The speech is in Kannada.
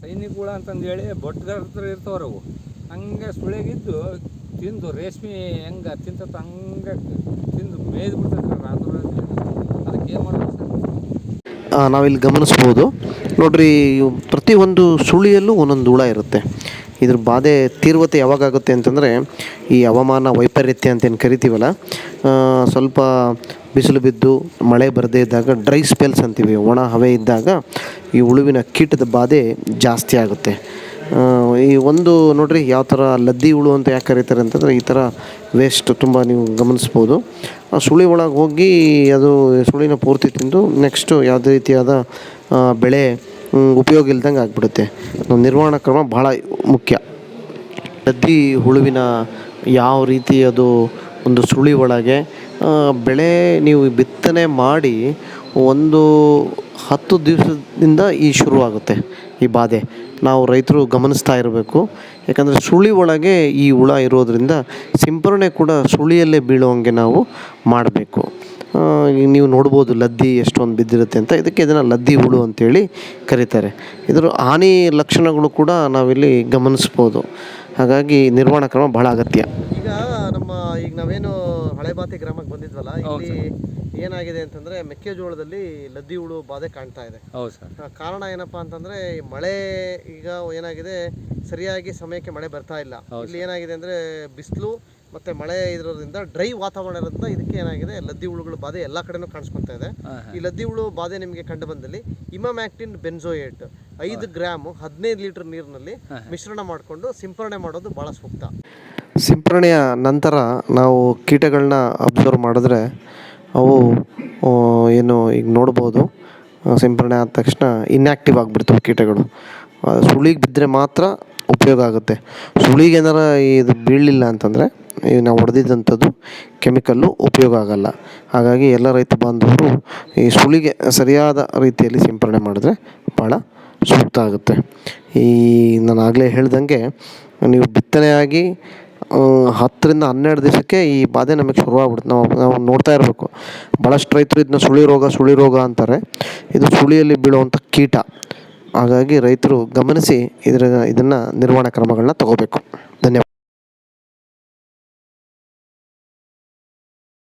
ಸೈನಿಕ ಹುಳ ಅಂತಂದೇಳಿ ಬೊಟ್ಟದ ಹತ್ರ ಇರ್ತಾವ್ರಿ ಅವು. ಹಂಗೆ ಸುಳಿಗಿದ್ದು ತಿಂದು ರೇಷ್ಮೆ ಹೆಂಗೆ ತಿಂತತ್ತ ಹಂಗೆ ತಿಂದು ಮೇಯ್ದು ಬಿಡ್ತೈತೆ ರಾತ್ರಿ. ಅದಕ್ಕೆ ಏನು ಮಾಡ್ಬೇಕು ಸರ್? ನಾವಿಲ್ಲಿ ಗಮನಿಸ್ಬೋದು. ನೋಡ್ರಿ ಪ್ರತಿಯೊಂದು ಸುಳಿಯಲ್ಲೂ ಒಂದೊಂದು ಹುಳ ಇರುತ್ತೆ. ಇದ್ರ ಬಾಧೆ ತೀವ್ರತೆ ಯಾವಾಗಾಗುತ್ತೆ ಅಂತಂದರೆ ಈ ಹವಾಮಾನ ವೈಪರೀತ್ಯ ಅಂತ ಏನು ಕರಿತೀವಲ್ಲ ಸ್ವಲ್ಪ ಬಿಸಿಲು ಬಿದ್ದು ಮಳೆ ಬರದೇ ಇದ್ದಾಗ ಡ್ರೈ ಸ್ಪೆಲ್ಸ್ ಅಂತೀವಿ, ಒಣ ಹವೆ ಇದ್ದಾಗ ಈ ಹುಳುವಿನ ಕೀಟದ ಬಾಧೆ ಜಾಸ್ತಿ ಆಗುತ್ತೆ. ಈ ಒಂದು ನೋಡಿರಿ ಯಾವ ಥರ ಲದ್ದಿ ಹುಳು ಅಂತ ಯಾಕೆ ಕರೀತಾರೆ ಅಂತಂದರೆ ಈ ಥರ ವೇಸ್ಟ್ ತುಂಬ ನೀವು ಗಮನಿಸ್ಬೋದು. ಆ, ಸುಳಿ ಒಳಗೆ ಹೋಗಿ ಅದು ಸುಳಿನ ಪೂರ್ತಿ ತಿಂದು ನೆಕ್ಸ್ಟು ಯಾವುದೇ ರೀತಿಯಾದ ಬೆಳೆ ಉಪಯೋಗ ಇಲ್ದಂಗೆ ಆಗಿಬಿಡುತ್ತೆ. ನಿರ್ವಹಣಾ ಕ್ರಮ ಭಾಳ ಮುಖ್ಯ. ಪ್ರತಿ ಹುಳುವಿನ ಯಾವ ರೀತಿ ಅದು ಒಂದು ಸುಳಿ ಒಳಗೆ ಬೆಳೆ ನೀವು ಬಿತ್ತನೆ ಮಾಡಿ ಒಂದು ಹತ್ತು ದಿವಸದಿಂದ ಈ ಶುರುವಾಗುತ್ತೆ ಈ ಬಾಧೆ. ನಾವು ರೈತರು ಗಮನಿಸ್ತಾ ಇರಬೇಕು. ಯಾಕಂದರೆ ಸುಳಿ ಒಳಗೆ ಈ ಹುಳ ಇರೋದರಿಂದ ಸಿಂಪರಣೆ ಕೂಡ ಸುಳಿಯಲ್ಲೇ ಬೀಳುವಂಗೆ ನಾವು ಮಾಡಬೇಕು. ನೀವು ನೋಡ್ಬೋದು ಲದ್ದಿ ಎಷ್ಟೊಂದು ಬಿದ್ದಿರುತ್ತೆ ಅಂತ. ಇದಕ್ಕೆ ಇದನ್ನು ಲದ್ದಿ ಹುಳು ಅಂತೇಳಿ ಕರೀತಾರೆ. ಇದರ ಹಾನಿ ಲಕ್ಷಣಗಳು ಕೂಡ ನಾವಿಲ್ಲಿ ಗಮನಿಸ್ಬೋದು. ಹಾಗಾಗಿ ನಿರ್ವಹಣಾ ಕ್ರಮ ಬಹಳ ಅಗತ್ಯ. ಈಗ ನಮ್ಮ ಈಗ ನಾವೇನು ಹಳೆಬಾತಿ ಗ್ರಾಮಕ್ಕೆ ಬಂದಿದ್ವಲ್ಲ ಇಲ್ಲಿ ಏನಾಗಿದೆ ಅಂತಂದ್ರೆ ಮೆಕ್ಕೆಜೋಳದಲ್ಲಿ ಲದ್ದಿ ಹುಳು ಬಾಧೆ ಕಾಣ್ತಾ ಇದೆ. ಹೌದು ಸರ್. ಕಾರಣ ಏನಪ್ಪ ಅಂತಂದ್ರೆ ಮಳೆ ಈಗ ಏನಾಗಿದೆ ಸರಿಯಾಗಿ ಸಮಯಕ್ಕೆ ಮಳೆ ಬರ್ತಾ ಇಲ್ಲ. ಇಲ್ಲಿ ಏನಾಗಿದೆ ಅಂದ್ರೆ ಬಿಸಿಲು ಮತ್ತು ಮಳೆ ಇರೋದ್ರಿಂದ ಡ್ರೈ ವಾತಾವರಣ ಇರೋದ್ರಿಂದ ಇದಕ್ಕೆ ಏನಾಗಿದೆ ಲದ್ದಿ ಹುಳುಗಳು ಬಾಧೆ ಎಲ್ಲ ಕಡೆನೂ ಕಾಣಿಸ್ಕೊತಾ ಇದೆ. ಈ ಲದ್ದಿ ಹುಳು ಬಾಧೆ ನಿಮಗೆ ಕಂಡು ಬಂದಲ್ಲಿ ಇಮಾಮ್ಯಾಕ್ಟಿನ್ ಬೆನ್ಸೋಯೇಟ್ ಐದು ಗ್ರಾಮ್ ಹದಿನೈದು ಲೀಟರ್ ನೀರಿನಲ್ಲಿ ಮಿಶ್ರಣ ಮಾಡಿಕೊಂಡು ಸಿಂಪರಣೆ ಮಾಡೋದು ಭಾಳ ಸೂಕ್ತ. ಸಿಂಪರಣೆಯ ನಂತರ ನಾವು ಕೀಟಗಳನ್ನ ಅಬ್ಸರ್ವ್ ಮಾಡಿದ್ರೆ ಅವು ಏನು ಈಗ ನೋಡ್ಬೋದು ಸಿಂಪರಣೆ ಆದ ತಕ್ಷಣ ಇನ್ಯಾಕ್ಟಿವ್ ಆಗಿಬಿಡ್ತವೆ ಕೀಟಗಳು. ಸುಳಿಗೆ ಬಿದ್ದರೆ ಮಾತ್ರ ಉಪಯೋಗ ಆಗುತ್ತೆ. ಸುಳಿಗೆ ಏನಾರ ಇದು ಬೀಳಲಿಲ್ಲ ಅಂತಂದರೆ ಈಗ ನಾವು ಹೊಡೆದಿದ್ದಂಥದ್ದು ಕೆಮಿಕಲ್ಲು ಉಪಯೋಗ ಆಗಲ್ಲ. ಹಾಗಾಗಿ ಎಲ್ಲ ರೈತ ಬಾಂಧವರು ಈ ಸುಳಿಗೆ ಸರಿಯಾದ ರೀತಿಯಲ್ಲಿ ಸಿಂಪರಣೆ ಮಾಡಿದ್ರೆ ಭಾಳ ಸೂಕ್ತ ಆಗುತ್ತೆ. ಈ ನಾನು ಆಗಲೇ ಹೇಳ್ದಂಗೆ ನೀವು ಬಿತ್ತನೆಯಾಗಿ ಹತ್ತರಿಂದ ಹನ್ನೆರಡು ದಿವಸಕ್ಕೆ ಈ ಬಾಧೆ ನಮಗೆ ಶುರುವಾಗ್ಬಿಡುತ್ತೆ ನಾವು ನಾವು ನೋಡ್ತಾ ಇರಬೇಕು. ಭಾಳಷ್ಟು ರೈತರು ಇದನ್ನ ಸುಳಿ ರೋಗ ಸುಳಿ ರೋಗ ಅಂತಾರೆ. ಇದು ಸುಳಿಯಲ್ಲಿ ಬೀಳುವಂಥ ಕೀಟ. ಹಾಗಾಗಿ ರೈತರು ಗಮನಿಸಿ ಇದರ, ಇದನ್ನು ನಿರ್ವಹಣಾ ಕ್ರಮಗಳನ್ನ ತಗೋಬೇಕು.